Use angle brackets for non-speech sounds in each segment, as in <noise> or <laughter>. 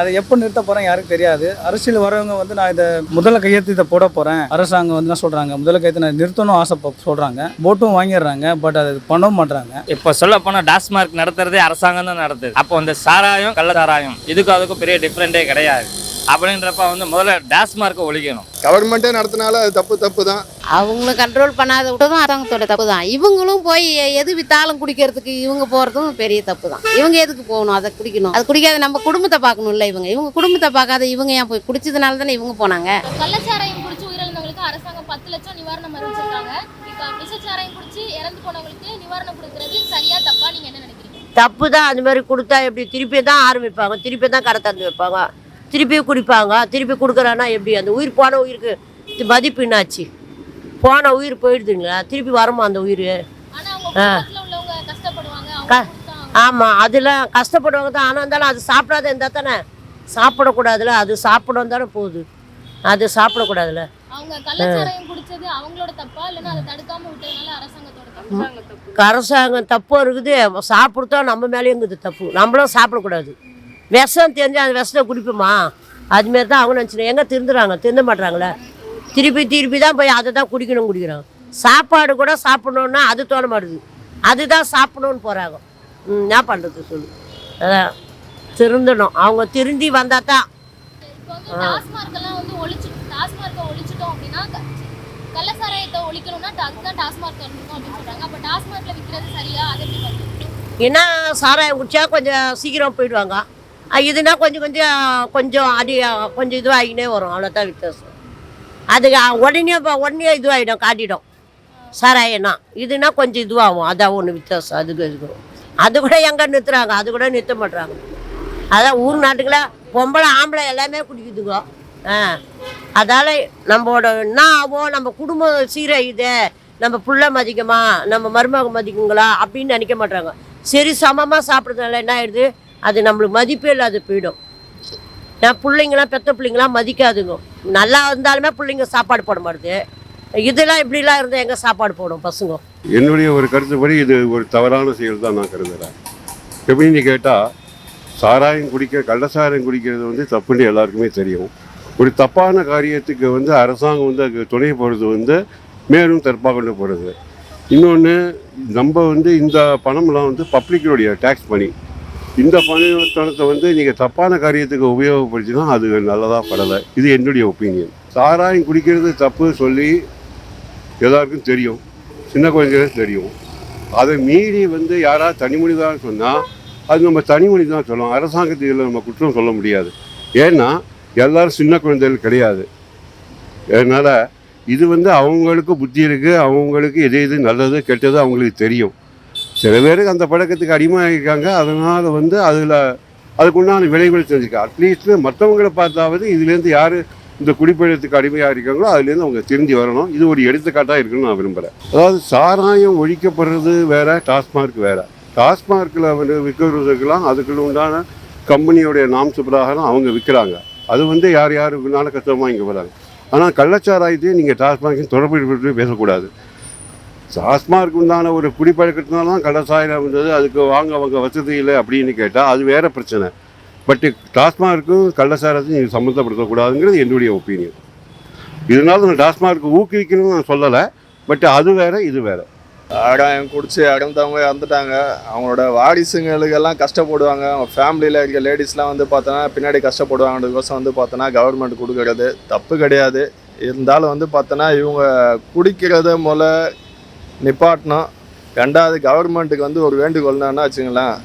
அதை எப்போ நிறுத்த போகிறேன் யாருக்கும் தெரியாது. அரசியல் வரவங்க வந்து நான் இதை முதல்ல கையெழுத்து இதை போட போகிறேன் அரசாங்கம் வந்து என்ன சொல்கிறாங்க முதல்ல கையெழுத்து நான் நிறுத்தணும் ஆசை சொல்கிறாங்க போட்டும் வாங்கிடுறாங்க பட் அது பண்ணவும் மாட்றாங்க. இப்போ சொல்ல போனால் டாஸ்மார்க் நடத்துறதே அரசாங்கம் தான் நடத்துது. அப்போ அந்த சாராயம் கள்ள சாராயம் இதுக்கும் அதுக்கும் பெரிய டிஃப்ரெண்டே கிடையாது. அப்படின்றப்ப வந்து முதல்ல டாஸ்மார்க்கை ஒழிக்கணும். கவர்மெண்ட்டே நடத்தினால அது தப்பு தப்பு தான் அவங்கள கண்ட்ரோல் பண்ணாத விட்டதும் அரசாங்கத்தோட தப்பு தான் இவங்களும் போய் எது வித்தாலும் குடிக்கிறதுக்கு இவங்க போகிறதும் பெரிய தப்பு தான் இவங்க எதுக்கு போகணும்? அதை குடிக்கணும். அது குடிக்காத நம்ம குடும்பத்தை பார்க்கணும்ல இவங்க. இவங்க குடும்பத்தை பார்க்காத இவங்க ஏன் போய் குடிச்சதுனால தானே இவங்க போனாங்க? கள்ளச்சாராயம் குடிச்சு உயிரிழந்தவங்களுக்கு அரசாங்கம் பத்து லட்சம் நிவாரணம் அறிவிச்சிருக்காங்க. இப்போ விஷச்சாராயம் குடிச்சு இறந்து போனவங்களுக்கு நிவாரணம் கொடுக்கறது சரியா தப்பா நீங்க என்ன நினைக்கிறீங்க? தப்பு தான் அந்த மாதிரி கொடுத்தா எப்படி? திருப்பி தான் ஆரம்பிப்பாங்க. திருப்பி தான் கடை திறந்து வைப்பாங்க. திருப்பி குடிப்பாங்க. திருப்பி கொடுக்குறான்னா எப்படி? அந்த உயிர் போன உயிருக்கு மதிப்பு என்னாச்சு? போன உயிர் போயிடுதுங்களா? திருப்பி வருமா அந்த உயிர்? க- ஆமாம் அதெல்லாம் கஷ்டப்படுவாங்க தான். ஆனால் இருந்தாலும் அது சாப்பிடாத இருந்தால் தானே? சாப்பிடக்கூடாதுல அது சாப்பிடும் தானே போகுது. அது சாப்பிடக்கூடாதுல அரசாங்கம் தப்பு இருக்குது. சாப்பிடுத்தா நம்ம மேலேயும் இருக்குது தப்பு. நம்மளும் சாப்பிடக்கூடாது. விஷம் தெரிஞ்சு அந்த விஷத்தை குடிப்போமா? அதுமாரி தான் அவங்க நினச்சினேன் எங்கே திருந்துறாங்க? திருந்த மாட்றாங்களே. திருப்பி திருப்பி தான் போய் அதை தான் குடிக்கணும் குடிக்கிறாங்க. சாப்பாடு கூட சாப்பிடணுன்னா அது தோண மாட்டுது. அதுதான் சாப்பிடணும்னு போகிறாங்க ம் என்ன பண்ணுறது சொல்லு. அதான். திருந்தணும். அவங்க திருந்தி வந்தால் தான். ஏன்னா சாராயம் குடிச்சா கொஞ்சம் சீக்கிரம் போயிடுவாங்க. இதுனா கொஞ்சம் கொஞ்சம் கொஞ்சம் அடி கொஞ்சம் இதுவாகினே வரும். அவ்வளோதான் வித்தியாசம். அது உடனே இப்போ உடனே இதுவாகிடும் காட்டிடும். சாராயம்னா. இதுனா கொஞ்சம் இதுவாகும். அதான் ஒன்று வித்தியாசம். அதுக்கு இதுக்கும் அது கூட எங்கே நிறுத்துறாங்க? அது கூட நிறுத்த மாட்றாங்க. அதான் ஊர் நாட்டுக்குள்ள பொம்பளை ஆம்பளை எல்லாமே குடிக்குதுங்க. ஆ. அதால் நம்மளோட என்ன ஆகும்? நம்ம குடும்பம் சீரழியுது நம்ம புள்ள மதிக்குமா? நம்ம மருமக மதிக்குங்களா? அப்படின்னு நினைக்க மாட்டாங்க சரி சமமாக சாப்பிட்றதுனால என்ன ஆயிடுது? அது நம்மளுக்கு மதிப்பே இல்லாத போயிடும். நான் பிள்ளைங்களாம் பெத்த பிள்ளைங்களாம் மதிக்காதுங்க. நல்லா இருந்தாலுமே பிள்ளைங்க சாப்பாடு போட மாட்டுது. இதெல்லாம் இப்படிலாம் இருந்தால் எங்கே சாப்பாடு போடும் பசங்க? என்னுடைய ஒரு கருத்துப்படி இது ஒரு தவறான செயல் தான் நான் கருதுகிறேன் எப்படின்னு கேட்டால் சாராயம் குடிக்க கள்ளசாராயம் குடிக்கிறது வந்து தப்புன்னு எல்லாருக்குமே தெரியும். ஒரு தப்பான காரியத்துக்கு வந்து அரசாங்கம் வந்து அதுக்கு துணை போகிறது வந்து மேலும் தற்பாக கொண்டு போகிறது இன்னொன்று நம்ம வந்து இந்த பணம்லாம் வந்து பப்ளிக்கினுடைய டேக்ஸ் மணி இந்த பணத்தை வந்து நீங்கள் தப்பான காரியத்துக்கு உபயோகப்படுத்தினா அது நல்லதாக படலை இது என்னுடைய ஒப்பீனியன் சாராயம் குடிக்கிறது தப்பு சொல்லி எல்லாருக்கும் தெரியும். சின்ன குழந்தைகளுக்கு தெரியும். அதை மீறி வந்து யாராவது தனிமொழிதான் சொன்னால் அது நம்ம தனிமொழி தான் சொல்லலாம் அரசாங்கத்தில் நம்ம குற்றம் சொல்ல முடியாது. ஏன்னா எல்லாரும் சின்ன குழந்தைகள் கிடையாது. அதனால் இது வந்து அவங்களுக்கு புத்தி இருக்குது அவங்களுக்கு எது எது நல்லது கெட்டது அவங்களுக்கு தெரியும். சில பேருக்கு அந்த பழக்கத்துக்கு அடிமையாக இருக்காங்க அதனால் வந்து அதில் அதுக்குண்டான விளைவுகள் தெரிஞ்சுக்க. அட்லீஸ்ட் மற்றவங்களை பார்த்தாவது இதுலேருந்து யார் இந்த குடிப்பழத்துக்கு அடிமையாக இருக்காங்களோ அதுலேருந்து அவங்க திரும்பி வரணும். இது ஒரு எடுத்துக்காட்டாக இருக்குன்னு நான் விரும்புகிறேன் அதாவது சாராயம் ஒழிக்கப்படுறது வேறு டாஸ்மார்க் வேறு. டாஸ்மார்க்கில் வந்து விற்கிறதுக்கெல்லாம் அதுக்குள்ள உண்டான கம்பெனியோடைய நாம்சு பிரகாரம் அவங்க விற்கிறாங்க அது வந்து யார் யாருக்குனால கஷ்டமாக இங்கே வராங்க ஆனால் கள்ளச்சாராயத்தையும் நீங்கள் டாஸ்மார்க்கையும் தொடர்பு பேசக்கூடாது. டாஸ்மார்க் உண்டான ஒரு குடிப்பழக்கத்தினால தான் கடைசாயில் வந்தது அதுக்கு வாங்க அவங்க வசதி இல்லை அப்படின்னு கேட்டால் அது வேறு பிரச்சனை. பட்டு டாஸ்மார்க்கும் கள்ளசாரத்தையும் நீங்கள் சம்மந்தப்படுத்தக்கூடாதுங்கிறது என்னுடைய ஒப்பீனியன் இதனால நான் டாஸ்மார்க் ஊக்குவிக்கணும்னு நான் சொல்லலை. பட் அது வேறு இது வேறு. அடம் குடிச்சு அடந்தவங்க இறந்துட்டாங்க. அவங்களோட வாரிசுங்களுக்கெல்லாம் கஷ்டப்படுவாங்க. அவங்க ஃபேமிலியில் இருக்க லேடிஸ்லாம் வந்து பார்த்தோன்னா பின்னாடி கஷ்டப்படுவாங்கன்றதுக்கோசம் வந்து பார்த்தோன்னா கவர்மெண்ட் கொடுக்கறது தப்பு கிடையாது. இருந்தாலும் வந்து பார்த்தோன்னா இவங்க குடிக்கிறத முதல்ல நிப்பாட்டணும் ரெண்டாவது கவர்மெண்ட்டுக்கு வந்து ஒரு வேண்டுகோள் என்னன்னா வச்சுங்களேன்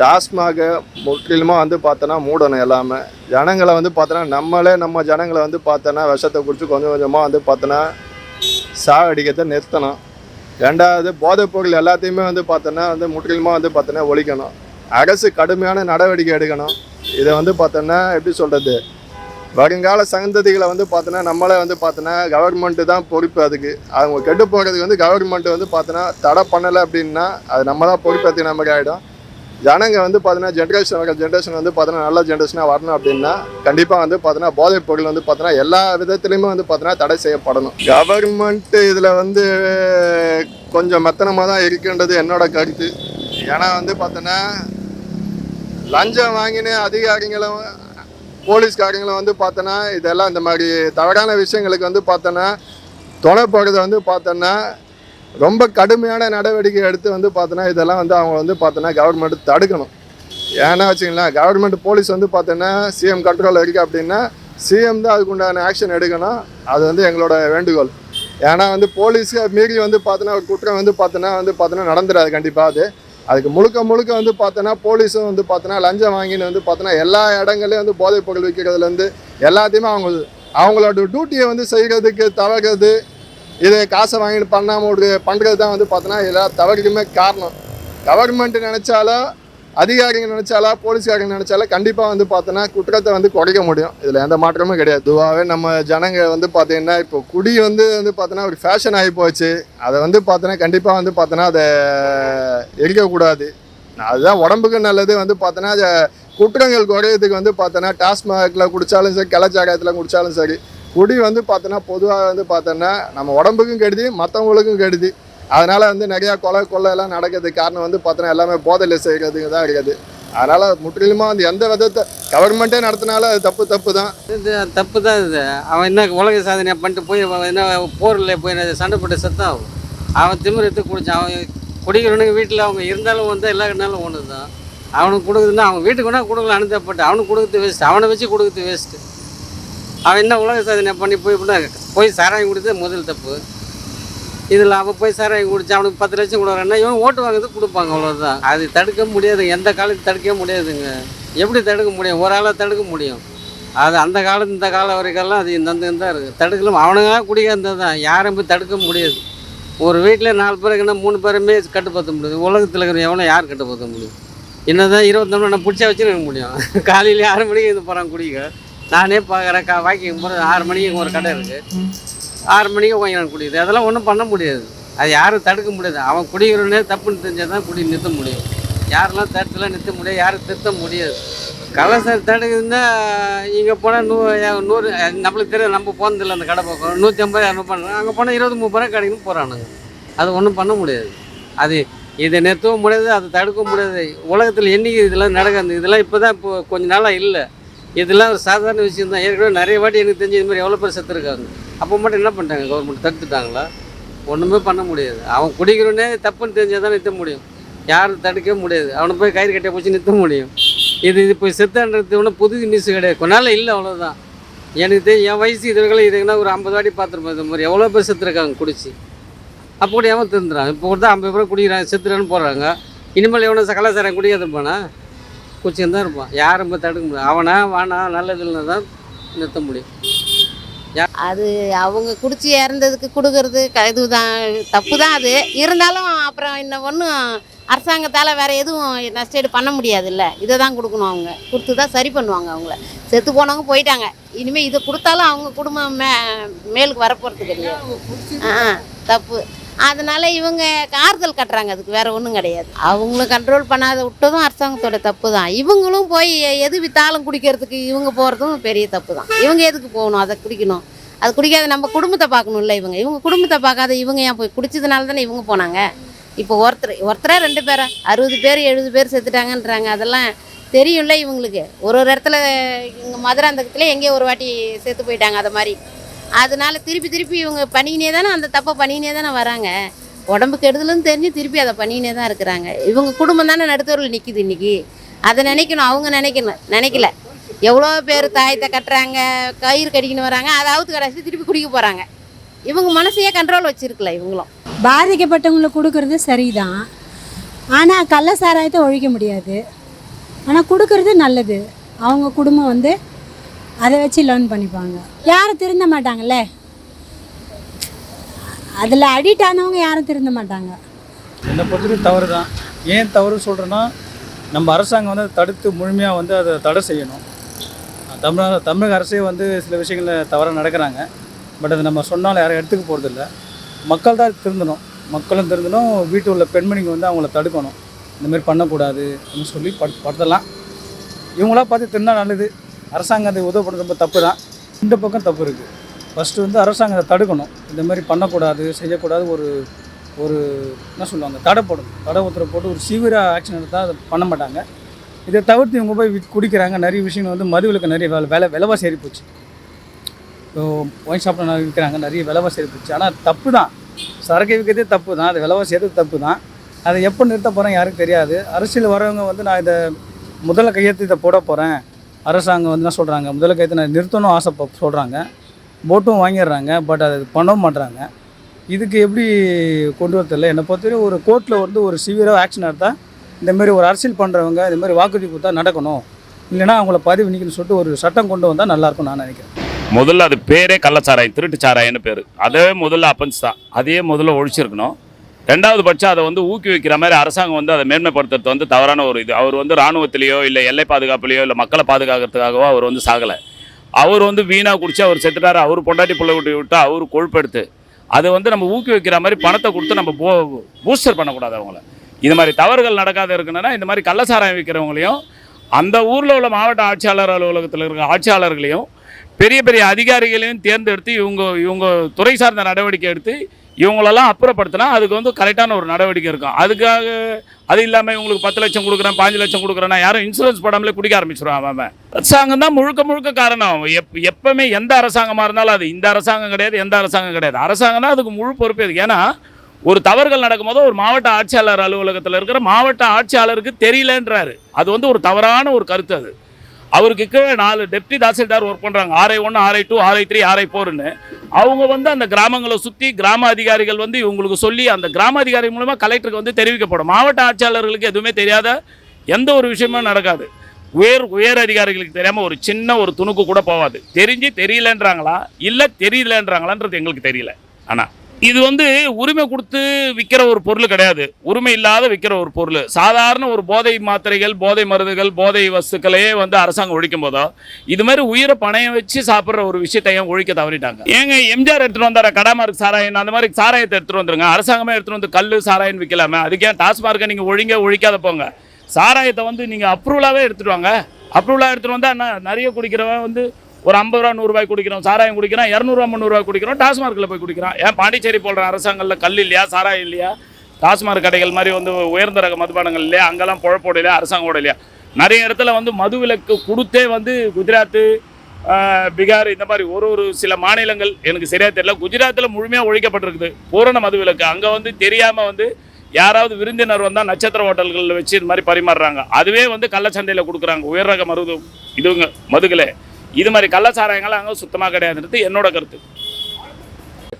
டாஸ்மாக முற்றிலுமாக வந்து பார்த்தோன்னா மூடணும் எல்லாமே. ஜனங்களை வந்து பார்த்தோன்னா நம்மளே நம்ம ஜனங்களை வந்து பார்த்தோன்னா விஷத்தை குடிச்சு கொஞ்சம் கொஞ்சமாக வந்து பார்த்தோன்னா சாகடிக்கத்தை நிறுத்தணும். ரெண்டாவது போதைப் பொருள் எல்லாத்தையுமே வந்து பார்த்தோன்னா வந்து முற்றிலுமாக வந்து பார்த்தோன்னா ஒழிக்கணும். அரசு கடுமையான நடவடிக்கை எடுக்கணும். இதை வந்து பார்த்தோன்னா எப்படி சொல்கிறது வருங்கால சந்ததிகளை வந்து பார்த்தோன்னா நம்மளே வந்து பார்த்தோன்னா கவர்மெண்ட்டு தான் பொறுப்பு அதுக்கு. அவங்க கெட்டு போகிறதுக்கு வந்து கவர்மெண்ட் வந்து பார்த்தோன்னா தடை பண்ணலை அப்படின்னா அது நம்ம தான் பொறுப்பேற்றின மாதிரி ஆகிடும் ஜனங்க வந்து பார்த்தோன்னா ஜென்ரேஷன் வர ஜென்ரேஷன் வந்து பார்த்தோன்னா நல்ல ஜென்ரேஷனாக வரணும் அப்படின்னா கண்டிப்பாக வந்து பார்த்தோன்னா போதைப் பொருள் வந்து பார்த்தோன்னா எல்லா விதத்துலையுமே வந்து பார்த்தோன்னா தடை செய்யப்படணும். கவர்மெண்ட்டு இதில் வந்து கொஞ்சம் மெத்தனமாக தான் இருக்குன்றது என்னோட கருத்து. ஏன்னா வந்து பார்த்தோன்னா லஞ்சம் வாங்கின அதிகாரிகளும் போலீஸ்காரங்களும் வந்து பார்த்தோன்னா இதெல்லாம் இந்த மாதிரி தவறான விஷயங்களுக்கு வந்து பார்த்தோன்னா தொலை போகிறத வந்து பார்த்தோன்னா ரொம்ப கடுமையான நடவடிக்கை எடுத்து வந்து பார்த்தோன்னா இதெல்லாம் வந்து அவங்க வந்து பார்த்தோன்னா கவர்மெண்ட் தடுக்கணும். ஏன்னா வச்சுங்களேன் கவர்மெண்ட் போலீஸ் வந்து பார்த்தோன்னா சிஎம் கண்ட்ரோலில் இருக்குது அப்படின்னா சிஎம் தான் அதுக்கு உண்டான ஆக்ஷன் எடுக்கணும். அது வந்து எங்களோட வேண்டுகோள். ஏன்னா வந்து போலீஸை மீறி வந்து பார்த்தோன்னா ஒரு குற்றம் வந்து பார்த்தோன்னா வந்து பார்த்தோன்னா நடந்துடாது கண்டிப்பாக அது. அதுக்கு முழுக்க முழுக்க வந்து பார்த்தோன்னா போலீஸும் வந்து பார்த்தோன்னா லஞ்சம் வாங்கின்னு வந்து பார்த்தோன்னா எல்லா இடங்கள்லையும் வந்து போதைப் பொருள் விற்கிறதுலேருந்து எல்லாத்தையுமே அவங்க அவங்களோட டியூட்டியை வந்து செய்கிறதுக்கு தவறுறது இது காசை வாங்கிட்டு பண்ணாமல் ஒரு பண்ணுறது தான் வந்து பார்த்தோன்னா எல்லா தவறுக்குமே காரணம். கவர்மெண்ட் நினச்சாலும் அதிகாரிங்க நினச்சாலா போலீஸ்காரங்க நினச்சாலா கண்டிப்பாக வந்து பார்த்தோன்னா குற்றத்தை வந்து குறைக்க முடியும். இதில் எந்த மாற்றமும் கிடையாது. இதுவாகவே நம்ம ஜனங்க வந்து பார்த்தீங்கன்னா இப்போ குடி வந்து வந்து பார்த்தோன்னா ஒரு ஃபேஷன் ஆகி போச்சு. அதை வந்து பார்த்தோன்னா கண்டிப்பாக வந்து பார்த்தோன்னா அதை எரிக்கக்கூடாது. அதுதான் உடம்புக்கு நல்லது. வந்து பார்த்தோன்னா அதை குற்றங்கள் குறையிறதுக்கு வந்து பார்த்தோன்னா டாஸ்மாகில் குடித்தாலும் சரி கலாச்சாரத்தில் குடித்தாலும் சரி குடி வந்து பார்த்தோன்னா பொதுவாக வந்து பார்த்தோன்னா நம்ம உடம்புக்கும் கெடுதி மற்றவங்களுக்கும் கெடுதி. அதனால் வந்து நிறையா கொலை கொள்ளை எல்லாம் நடக்கிறதுக்கு காரணம் வந்து பார்த்தோன்னா எல்லாமே போதையில் செய்கிறதுக்கு தான் இருக்குது. அதனால் முற்றிலுமாக வந்து எந்த விதத்தை கவர்மெண்ட்டே நடத்தினாலும் அது தப்பு தப்பு தான். இது தப்பு தான் இது. அவன் என்ன உலக சாதனை பண்ணிட்டு போய் அவன் என்ன போரில் போய் சண்டை போட்டு செத்தான் அவன் அவன் திமிரத்து குடிச்சான். அவன் குடிக்கிறவனுக்கு வீட்டில் அவங்க இருந்தாலும் வந்து எல்லா இருந்தாலும் ஒன்று தான் அவனுக்கு கொடுக்குதுன்னா அவன் வீட்டுக்கு வேணால் கொடுக்கல அனுப்பப்பட்டு அவனுக்கு கொடுக்குறது வேஸ்ட் அவனை வச்சு கொடுக்குறது வேஸ்ட்டு அவன் என்ன உலக சாதனை பண்ணி போய் போய் சாராயம் கொடுத்தது முதல் தப்பு. இதில் அவன் போய் சார் குடிச்சு அவனுக்கு பத்து லட்சம் கொடுக்குறான்னா இவன் ஓட்டு வாங்குறது கொடுப்பாங்க அவ்வளோதான் அது தடுக்க முடியாது. எந்த காலத்து தடுக்கவே முடியாதுங்க. எப்படி தடுக்க முடியும்? ஒரு ஆளாக தடுக்க முடியும். அது அந்த காலத்து இந்த காலம் வரைக்கெல்லாம் அது இந்த தான் இருக்குது தடுக்கலாம் அவனுங்க குடிக்காந்தது தான் யாரும் போய் தடுக்க முடியாது. ஒரு வீட்டில் நாலு பேருக்குன்னா மூணு பேருமே கட்டுப்படுத்த முடியாது. உலகத்தில் இருக்கிற எவனோ யார் கட்டுப்படுத்த முடியும்? என்ன தான் மணி நான் பிடிச்சா வச்சுருக்க முடியும். <laughs> காலையில் ஆறு மணிக்கு இருந்து போகிறான் குடிக்க. நானே பார்க்குறேன் கா வாக்கிங் போகிற ஆறு மணிக்கு இங்கே ஒரு கடை இருக்குது ஆறு மணிக்கு வாங்கினான் குடிக்குது அதெல்லாம் ஒன்றும் பண்ண முடியாது. அது யாரும் தடுக்க முடியாது. அவன் குடிக்கிறவனே தப்புன்னு தெரிஞ்சால் தான் குடி நிறுத்த முடியும். யாரெல்லாம் தடுத்துலாம் நிறுத்த முடியாது யாரும் திருத்த முடியாது. கலாச்சாரம் தடுக்குதுன்னா இங்கே போனால் நூ நூறு நம்மளுக்கு தெரியும் நம்ம போனதில்லை அந்த கடை பக்கம். நூற்றி ஐம்பது இரநூறு பண்ணுறாங்க அங்கே போனால் இருபது முப்பது ரூபா கிடைக்குன்னு போகிறானுங்க அது ஒன்றும் பண்ண முடியாது. அது இதை நிறுத்தவும் முடியாது அதை தடுக்கவும் முடியாது. உலகத்தில் என்றைக்கு இதெல்லாம் நடக்காது? இதெல்லாம் இப்போ தான் இப்போ கொஞ்ச நாளாக இல்லை. இதெல்லாம் ஒரு சாதாரண விஷயம் தான் ஏற்கனவே நிறைய வாட்டி எனக்கு தெரிஞ்சு இது மாதிரி எவ்வளோ பேர் செத்துருக்காங்க. அப்போ மட்டும் என்ன பண்ணிட்டாங்க? கவர்மெண்ட் தடுத்துட்டாங்களா? ஒன்றுமே பண்ண முடியாது. அவன் குடிக்கிறவனே தப்புன்னு தெரிஞ்சால் தான் நிறுத்த முடியும். யாரும் தடுக்கவே முடியாது. அவனை போய் கயிறு கட்டியை போச்சு நிறுத்த முடியும். இது இது இப்போ செத்தான்றது ஒன்றும் புது நியூஸ் கிடையாது. கொஞ்ச நாள் இல்லை அவ்வளோதான் எனக்கு தெரியும் என் வயசு இதுகளை இதுக்குன்னா ஒரு ஐம்பது வாட்டி பார்த்துருப்போம் இந்த மாதிரி எவ்வளோ பேர் செத்துருக்காங்க குடிச்சு. அப்போ கூட எவன் திருந்துறான் இப்போ கூட தான் ஐம்பது பேர் குடிக்கிறாங்க செத்துறான்னு போடுறாங்க. இனிமேல் எவனோ கலாச்சாரம் குடிக்காத இருப்பானா குச்சின்னு தான் இருப்பான். யாரும் தடுக்க முடியாது. அவனா வானா நல்லது இல்லைன்னா தான் நிறுத்த முடியும். அது அவங்க குடிச்சு இறந்ததுக்கு கொடுக்கறது க இதுதான் தப்பு தான் அது. இருந்தாலும் அப்புறம் இன்னும் ஒன்றும் அரசாங்கத்தால் வேறு எதுவும் நஷ்டஈடு பண்ண முடியாதுல்ல. இதை தான் கொடுக்கணும் அவங்க. கொடுத்து தான் சரி பண்ணுவாங்க அவங்கள. செத்து போனவங்க போயிட்டாங்க. இனிமேல் இதை கொடுத்தாலும் அவங்க குடும்பம் மே மேலுக்கு வரப்போகிறது கிடையாது ஆ தப்பு. அதனால இவங்க ஆறுதல் கட்டுறாங்க. அதுக்கு வேற ஒன்றும் கிடையாது. அவங்கள கண்ட்ரோல் பண்ணாத விட்டதும் அரசாங்கத்தோட தப்பு தான் இவங்களும் போய் எது வித்தாலும் குடிக்கிறதுக்கு இவங்க போகிறதும் பெரிய தப்பு தான் இவங்க எதுக்கு போகணும்? அதை குடிக்கணும். அது குடிக்காத நம்ம குடும்பத்தை பார்க்கணும்ல இவங்க. இவங்க குடும்பத்தை பார்க்காத இவங்க ஏன் போய் குடிச்சதுனால தானே இவங்க போனாங்க? இப்போ ஒருத்தர் ஒருத்தரா ரெண்டு பேரா? அறுபது பேர் எழுபது பேர் செத்துட்டாங்கன்றாங்க. அதெல்லாம் தெரியும்ல இவங்களுக்கு. ஒரு ஒரு இடத்துல இங்கே மதுராந்தகத்தில் எங்கேயோ ஒரு வாட்டி செத்து போயிட்டாங்க. அது மாதிரி. அதனால திருப்பி திருப்பி இவங்க பண்ணிக்கினே தானே அந்த தப்பை பண்ணிக்கினே தானே வராங்க. உடம்பு கெடுதலும் தெரிஞ்சு திருப்பி அதை பண்ணினே தான் இருக்கிறாங்க. இவங்க குடும்பம் தானே நடுத்தூரில் நிற்கிது இன்றைக்கி அதை நினைக்கணும் அவங்க நினைக்கணும் நினைக்கல. எவ்வளோ பேர் தாயத்தை கட்டுறாங்க கயிறு கடிக்கின்னு வராங்க அதாவது கடைசி திருப்பி குடிக்க போகிறாங்க இவங்க மனசையே கண்ட்ரோல் வச்சுருக்கல இவங்களும். பாதிக்கப்பட்டவங்களுக்கு கொடுக்கறது சரிதான். ஆனால் கள்ள சாராயத்தை ஒழிக்க முடியாது. ஆனால் கொடுக்கறது நல்லது. அவங்க குடும்பம் வந்து அதை வச்சு லேர்ன் பண்ணிப்பாங்க. யாரும் திருந்த மாட்டாங்கல்ல? அதில் அடிக்ட் ஆனவங்க யாரும் திருந்த மாட்டாங்க. என்னை பொறுத்தவரைக்கும் தவறு தான் ஏன் தவறு சொல்கிறேன்னா நம்ம அரசாங்கம் வந்து அதை தடுத்து முழுமையாக வந்து அதை தடை செய்யணும். தமிழக தமிழக அரசே வந்து சில விஷயங்களில் தவறாக நடக்கிறாங்க. பட் அது நம்ம சொன்னாலும் யாரும் எடுத்துக்க போகிறதில்ல மக்கள் தான் திருந்தணும். மக்களும் திருந்தணும். வீட்டில் உள்ள பெண்மணிங்க வந்து அவங்கள தடுக்கணும். இந்தமாரி பண்ணக்கூடாது அப்படின்னு சொல்லி படு படுத்தலாம். இவங்களாம் பார்த்து திருந்தா நல்லது. அரசாங்கத்தை உதவு உதவி பண்ணுறது ரொம்ப தப்பு தான் இந்த பக்கம் தப்பு இருக்குது ஃபஸ்ட்டு வந்து அரசாங்கத்தை தடுக்கணும். இந்த மாதிரி பண்ணக்கூடாது செய்யக்கூடாது ஒரு ஒரு என்ன சொல்லுவாங்க தடை போடணும். தடை உத்தரவு போட்டு ஒரு சீவிர ஆக்ஷன் எடுத்தால் அதை பண்ண மாட்டாங்க. இதை தவிர்த்து இவங்க போய் குடிக்கிறாங்க. நிறைய விஷயங்கள் வந்து மதுவிலக்கு நிறைய வேலை வேலை விலைவாசி ஏறி போச்சு. இப்போ ஒயின் ஷாப்பில் விற்கிறாங்க நிறைய விலைவாசி ஏறி போச்சு. ஆனால் தப்பு தான் சரக்கு விற்கிறதே தப்பு தான் அது விலைவாசி ஏறது தப்பு தான் அதை எப்போ நிறுத்த போகிறேன் யாருக்கும் தெரியாது. அரசியல் வரவங்க வந்து நான் இதை முதல்ல கையெழுத்து இதை போட போகிறேன் அரசாங்கம் வந்து என்ன சொல்கிறாங்க முதல்ல கைத்தனை நிறுத்தணும் ஆசை சொல்கிறாங்க போட்டும் வாங்கிடுறாங்க பட் அது பண்ணவும் மாட்றாங்க. இதுக்கு எப்படி கொண்டு வரதில்ல என்னை பொறுத்தவரை ஒரு கோர்ட்டில் வந்து ஒரு சிவியராக ஆக்ஷன் எடுத்தால் இந்தமாரி ஒரு அரசியல் பண்ணுறவங்க இந்தமாதிரி வாக்குறுதி கொடுத்தா நடக்கணும். இல்லைன்னா அவங்கள பதிவு நிற்கணும்னு சொல்லிட்டு ஒரு சட்டம் கொண்டு வந்தால் நல்லாயிருக்கும் நான் நினைக்கிறேன். முதல்ல அது பேரே கள்ளச்சாராயம் திருட்டு சாராயம்னு பேர். அதே முதல்ல அப்பன்ஸ் தான் அதையே முதல்ல ஒழிச்சிருக்கணும். ரெண்டாவது பட்சம் அதை வந்து ஊக்குவிக்கிற மாதிரி அரசாங்கம் வந்து அதை மேன்மைப்படுத்துறது வந்து தவறான ஒரு இது. அவர் வந்து இராணுவத்திலேயோ இல்லை எல்லை பாதுகாப்புலையோ இல்லை மக்களை பாதுகாக்கிறதுக்காகவோ அவர் வந்து சாகலை. அவர் வந்து வீணாக குடிச்சு அவர் செத்துட்டார். அவர் பொண்டாட்டி பிள்ளை விட்டு விட்டு அவர் கொழுப்பெடுத்து. அதை வந்து நம்ம ஊக்குவிக்கிற மாதிரி பணத்தை கொடுத்து நம்ம போ பூஸ்டர் பண்ணக்கூடாது அவங்கள. இது மாதிரி தவறுகள் நடக்காத இருக்கணும்னா இந்த மாதிரி கள்ளசாராயம் விற்கிறவங்களையும் அந்த ஊரில் உள்ள மாவட்ட ஆட்சியாளர் அலுவலகத்தில் இருக்கிற ஆட்சியாளர்களையும் பெரிய பெரிய அதிகாரிகளையும் தேர்ந்தெடுத்து இவங்க இவங்க துறை சார்ந்த நடவடிக்கை எடுத்து இவங்களெல்லாம் அப்புறப்படுத்தினா அதுக்கு வந்து கரெக்டான ஒரு நடவடிக்கை இருக்கும். அதுக்காக அது இல்லாமல் இவங்களுக்கு பத்து லட்சம் கொடுக்குறேன் பாஞ்சு லட்சம் கொடுக்குறேன்னா யாரும் இன்சூரன்ஸ் போடாமலே குடிக்க ஆரம்பிச்சிருவான் அவன் அரசாங்கம் தான் முழுக்க முழுக்க காரணம். எப் எப்பவுமே எந்த அரசாங்கமாக இருந்தாலும் அது இந்த அரசாங்கம் கிடையாது எந்த அரசாங்கம் கிடையாது. அரசாங்கம் தான் அதுக்கு முழு பொறுப்பு அது ஏன்னா ஒரு தவறுகள் நடக்கும்போது ஒரு மாவட்ட ஆட்சியாளர் அலுவலகத்தில் இருக்கிற மாவட்ட ஆட்சியாளருக்கு தெரியலன்றாரு. அது வந்து ஒரு தவறான ஒரு கருத்து அது. அவருக்கு கீழே நாலு டெப்டி தாசில்தார் ஒர்க் பண்ணுறாங்க ஆர்ஐ ஒன்று RI two RI three RI ஃபோர்னு அவங்க வந்து அந்த கிராமங்களை சுற்றி கிராம அதிகாரிகள் வந்து இவங்களுக்கு சொல்லி அந்த கிராம அதிகாரி மூலமாக கலெக்டருக்கு வந்து தெரிவிக்கப்படும். மாவட்ட ஆட்சியாளர்களுக்கு எதுவுமே தெரியாத எந்த ஒரு விஷயமும் நடக்காது. உயர் உயர் அதிகாரிகளுக்கு தெரியாமல் ஒரு சின்ன ஒரு துணுக்கு கூட போகாது. தெரிஞ்சு தெரியலன்றாங்களா? இல்லை தெரியலன்றாங்களான்றது எங்களுக்கு தெரியல. ஆனால் இது வந்து உரிமை கொடுத்து விற்கிற ஒரு பொருள் கிடையாது. உரிமை இல்லாத விற்கிற ஒரு பொருள். சாதாரண ஒரு போதை மாத்திரைகள் போதை மருந்துகள் போதை வஸ்துக்களையே வந்து அரசாங்கம் ஒழிக்கும் போதோ இது மாதிரி உயிரை பணையம் வச்சு சாப்பிட்ற ஒரு விஷயத்தையும் ஒழிக்க தவறிட்டாங்க? ஏங்க எம்ஜிஆர் எடுத்துகிட்டு வந்தார? கடாமார்க் சாராயம் அந்த மாதிரி சாராயத்தை எடுத்துகிட்டு வந்துருங்க. அரசாங்கமே எடுத்துகிட்டு வந்து கல் சாராயம் விற்கலாமே அதுக்கே டாஸ்மார்க்கை நீங்கள் ஒழிங்க ஒழிக்காத போங்க. சாராயத்தை வந்து நீங்கள் அப்ரூவலாகவே எடுத்துகிட்டு வாங்க. அப்ரூவலாக எடுத்துகிட்டு வந்தால் நிறைய குடிக்கிறவன் வந்து ஒரு ஐம்பது ரூபா நூறுரூவாய் குடிக்கிறோம் சாராயம் குடிக்கிறோம் இரநூறுவா முந்நூறுரூவா குடிக்கிறோம் டாஸ்மார்க்கில் போய் குடிக்கிறான் ஏன் பாண்டிச்சேரி போடுற அரசாங்கங்களில் கல் இல்லையா சாராயம் இல்லையா? டாஸ்மார்க் கடைகள் மாதிரி வந்து உயர்ந்த ரக மதுபானங்கள் இல்லையா? அங்கெல்லாம் பொழப்போட இல்லையா அரசாங்கோட இல்லையா? நிறைய இடத்துல வந்து மது விலக்கு கொடுத்தே வந்து குஜராத்து பீகார் இந்த மாதிரி ஒரு ஒரு சில மாநிலங்கள் எனக்கு சரியாக தெரியல குஜராத்தில் முழுமையாக ஒழிக்கப்பட்டிருக்குது பூரண மது விலக்கு அங்கே வந்து தெரியாமல் வந்து யாராவது விருந்தினர் வந்தால் நட்சத்திர ஹோட்டல்களில் வச்சு இந்த மாதிரி பரிமாறுறாங்க. அதுவே வந்து கள்ளச்சந்தையில் கொடுக்குறாங்க உயர் ரக மருது இதுங்க மதுகளை. இது மாதிரி கள்ளச்சாராயங்கள் அங்கே சுத்தமாக கிடையாதுன்றது என்னோட கருத்து.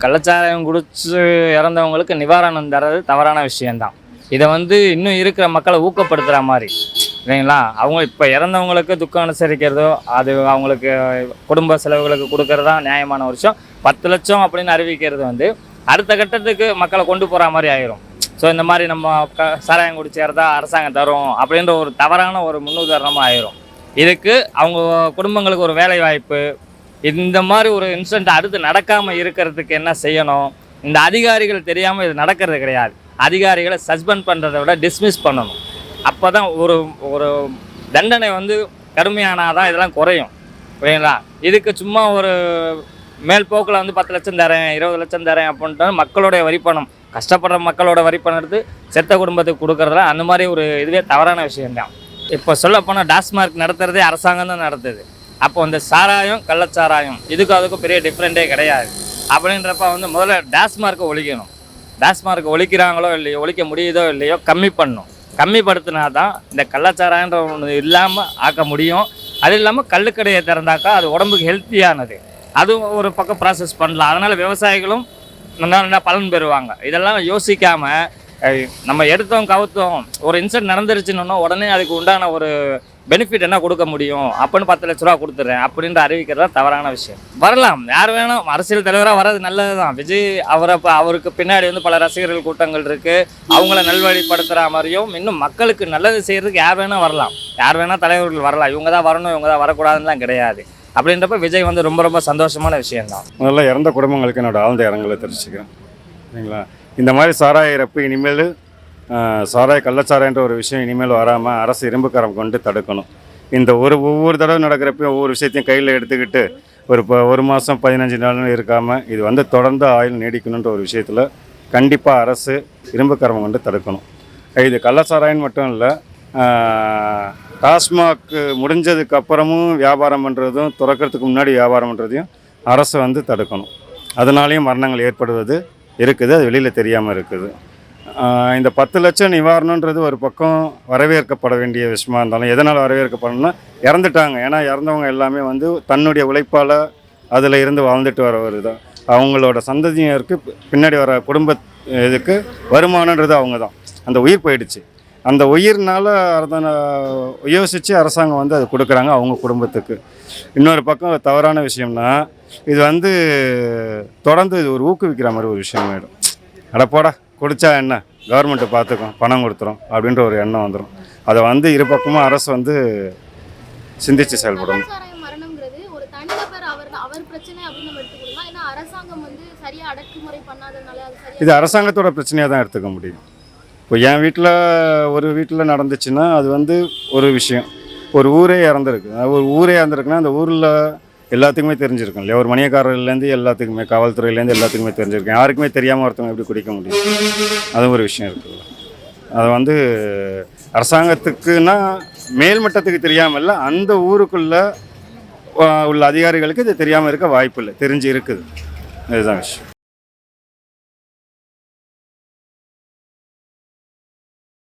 கள்ளச்சாராயம் குடிச்சு இறந்தவங்களுக்கு நிவாரணம் தர்றது தவறான விஷயம்தான். இதை வந்து இன்னும் இருக்கிற மக்களை ஊக்கப்படுத்துகிற மாதிரி. சரிங்களா அவங்க இப்போ இறந்தவங்களுக்கு துக்கம் அனுசரிக்கிறதோ அது அவங்களுக்கு குடும்ப செலவுகளுக்கு கொடுக்கறதா நியாயமான ஒரு விஷயம். பத்து லட்சம் அப்படின்னு அறிவிக்கிறது வந்து அடுத்த கட்டத்துக்கு மக்களை கொண்டு போகிற மாதிரி ஆயிரும். ஸோ இந்த மாதிரி நம்ம க சாராயம் குடிச்சேறதா அரசாங்கம் தரும் அப்படின்ற ஒரு தவறான ஒரு முன்னுதாரணமாக ஆயிரும். இதுக்கு அவங்க குடும்பங்களுக்கு ஒரு வேலை வாய்ப்பு இந்த மாதிரி ஒரு இன்சிடென்ட் அடுத்து நடக்காமல் இருக்கிறதுக்கு என்ன செய்யணும்? இந்த அதிகாரிகள் தெரியாமல் இது நடக்கிறது கிடையாது. அதிகாரிகளை சஸ்பெண்ட் பண்ணுறதை விட டிஸ்மிஸ் பண்ணணும். அப்போ தான் ஒரு ஒரு தண்டனை வந்து கடுமையானால் தான் இதெல்லாம் குறையும். புரியுங்களா இதுக்கு சும்மா ஒரு மேல் போக்கில் வந்து பத்து லட்சம் தரேன் இருபது லட்சம் தரேன் அப்படின்ட்டு மக்களுடைய வரிப்பணம் கஷ்டப்படுற மக்களோட வரிப்பணம் எடுத்து செத்த குடும்பத்துக்கு கொடுக்குறதுல அந்த மாதிரி ஒரு இதுவே தவறான விஷயம்தான். இப்போ சொல்லப்போனால் டாஸ்மார்க் நடத்துறதே அரசாங்கம் தான் நடத்துது. அப்போ இந்த சாராயம் கள்ளச்சாராயம் இதுக்கும் அதுக்கும் பெரிய டிஃப்ரெண்ட்டே கிடையாது. அப்படின்றப்ப வந்து முதல்ல டாஸ்மார்க்கை ஒழிக்கணும். டாஸ்மார்க் ஒழிக்கிறாங்களோ இல்லையோ ஒழிக்க முடியுதோ இல்லையோ கம்மி பண்ணணும். கம்மிப்படுத்தினா தான் இந்த கள்ளச்சாராயன்ற ஒன்று இல்லாமல் ஆக்க முடியும். அது இல்லாமல் கள்ளுக்கடையை திறந்தாக்கா அது உடம்புக்கு ஹெல்த்தியானது அதுவும் ஒரு பக்கம் ப்ராசஸ் பண்ணலாம். அதனால் விவசாயிகளும் நல்லா நல்லா பலன் பெறுவாங்க. இதெல்லாம் யோசிக்காமல் நம்ம எடுத்தோம் கவுத்தோம் ஒரு இன்சிடென்ட் நடந்துருச்சுன்னு உடனே அதுக்கு உண்டான ஒரு பெனிஃபிட் என்ன கொடுக்க முடியும்? அப்படின்னு பத்து லட்ச ரூபா கொடுத்துட்றேன் அப்படின்ற அறிவிக்கிறது தான் தவறான விஷயம். வரலாம். யார் வேணும் அரசியல் தலைவராக வர்றது நல்லது தான் விஜய் அவரை இப்போ அவருக்கு பின்னாடி வந்து பல ரசிகர்கள் கூட்டங்கள் இருக்குது அவங்கள நல்வழிப்படுத்துகிற மாதிரியும் இன்னும் மக்களுக்கு நல்லது செய்கிறதுக்கு யார் வேணால் வரலாம். யார் வேணால் தலைவர்கள் வரலாம். இவங்க தான் வரணும் இவங்க தான் வரக்கூடாதுன்னுலாம் கிடையாது. அப்படின்றப்ப விஜய் வந்து ரொம்ப ரொம்ப சந்தோஷமான விஷயம்தான். முதல்ல இறந்த குடும்பங்களுக்கு என்னோட ஆழ்ந்த இடங்களை தெரிவிச்சுக்கிறேன். சரிங்களா? இந்த மாதிரி சாராய இறப்பு இனிமேல் சாராய கள்ளச்சாராயன்ற ஒரு விஷயம் இனிமேல் வராமல் அரசு இரும்புக்காரம் கொண்டு தடுக்கணும். இந்த ஒரு ஒவ்வொரு தடவை நடக்கிறப்பையும் ஒவ்வொரு விஷயத்தையும் கையில் எடுத்துக்கிட்டு ஒரு இப்போ ஒரு மாதம் பதினஞ்சு நாள்னு இருக்காமல் இது வந்து தொடர்ந்து ஆயுள் நீடிக்கணுன்ற ஒரு விஷயத்தில் கண்டிப்பாக அரசு இரும்புக்கரம் கொண்டு தடுக்கணும். இது கள்ளச்சாராயம் மட்டும் இல்லை டாஸ்மாக் முடிஞ்சதுக்கு அப்புறமும் வியாபாரம் பண்ணுறதும் திறக்கிறதுக்கு முன்னாடி வியாபாரம் பண்ணுறதையும் அரசு வந்து தடுக்கணும். அதனாலேயும் மரணங்கள் ஏற்படுவது இருக்குது அது வெளியில் தெரியாமல் இருக்குது. இந்த பத்து லட்சம் நிவாரணன்றது ஒரு பக்கம் வரவேற்கப்பட வேண்டிய விஷயமா இருந்தாலும் எதனால் வரவேற்கப்படணும்னா இறந்துட்டாங்க. ஏன்னா இறந்தவங்க எல்லாமே வந்து தன்னுடைய உழைப்பால் அதில் இருந்து வாழ்ந்துட்டு வரவர் தான். அவங்களோட சந்ததியினருக்கு பின்னாடி வர குடும்ப இதுக்கு வருமானன்றது அவங்க தான் அந்த உயிர் போயிடுச்சு. அந்த உயிர்னால அதனை யோசித்து அரசாங்கம் வந்து அது கொடுக்குறாங்க அவங்க குடும்பத்துக்கு. இன்னொரு பக்கம் தவறான விஷயம்னா இது வந்து தொடர்ந்து இது ஒரு ஊக்குவிக்கிற மாதிரி ஒரு விஷயம் ஆகிடும் அடப்போடா குடிச்சா என்ன? கவர்மெண்ட்டு பார்த்துக்கும் பணம் கொடுத்துரும் அப்படின்ற ஒரு எண்ணம் வந்துடும் அதை வந்து இரு பக்கமும் அரசு வந்து அது சரியா இது அரசாங்கத்தோட பிரச்சனையாக தான் எடுத்துக்க முடியும். இப்போ என் வீட்டில் ஒரு வீட்டில் நடந்துச்சுன்னா அது வந்து ஒரு விஷயம். ஒரு ஊரே இறந்துருக்கு. ஒரு ஊரே இறந்துருக்குன்னா அந்த ஊரில் எல்லாத்துக்குமே தெரிஞ்சிருக்கும் இல்லையா? ஒரு மணியக்காரர்லேருந்து எல்லாத்துக்குமே காவல்துறையிலேருந்து எல்லாத்துக்குமே தெரிஞ்சிருக்கும். யாருக்குமே தெரியாமல் ஒருத்தவங்க எப்படி குடிக்க முடியும்? அதுவும் ஒரு விஷயம் இருக்குல்ல அது வந்து அரசாங்கத்துக்குன்னா மேல்மட்டத்துக்கு தெரியாமல் இல்லை அந்த ஊருக்குள்ளே உள்ள அதிகாரிகளுக்கு இது தெரியாமல் இருக்க வாய்ப்பு இல்லை. தெரிஞ்சு இருக்குது. இதுதான் விஷயம்.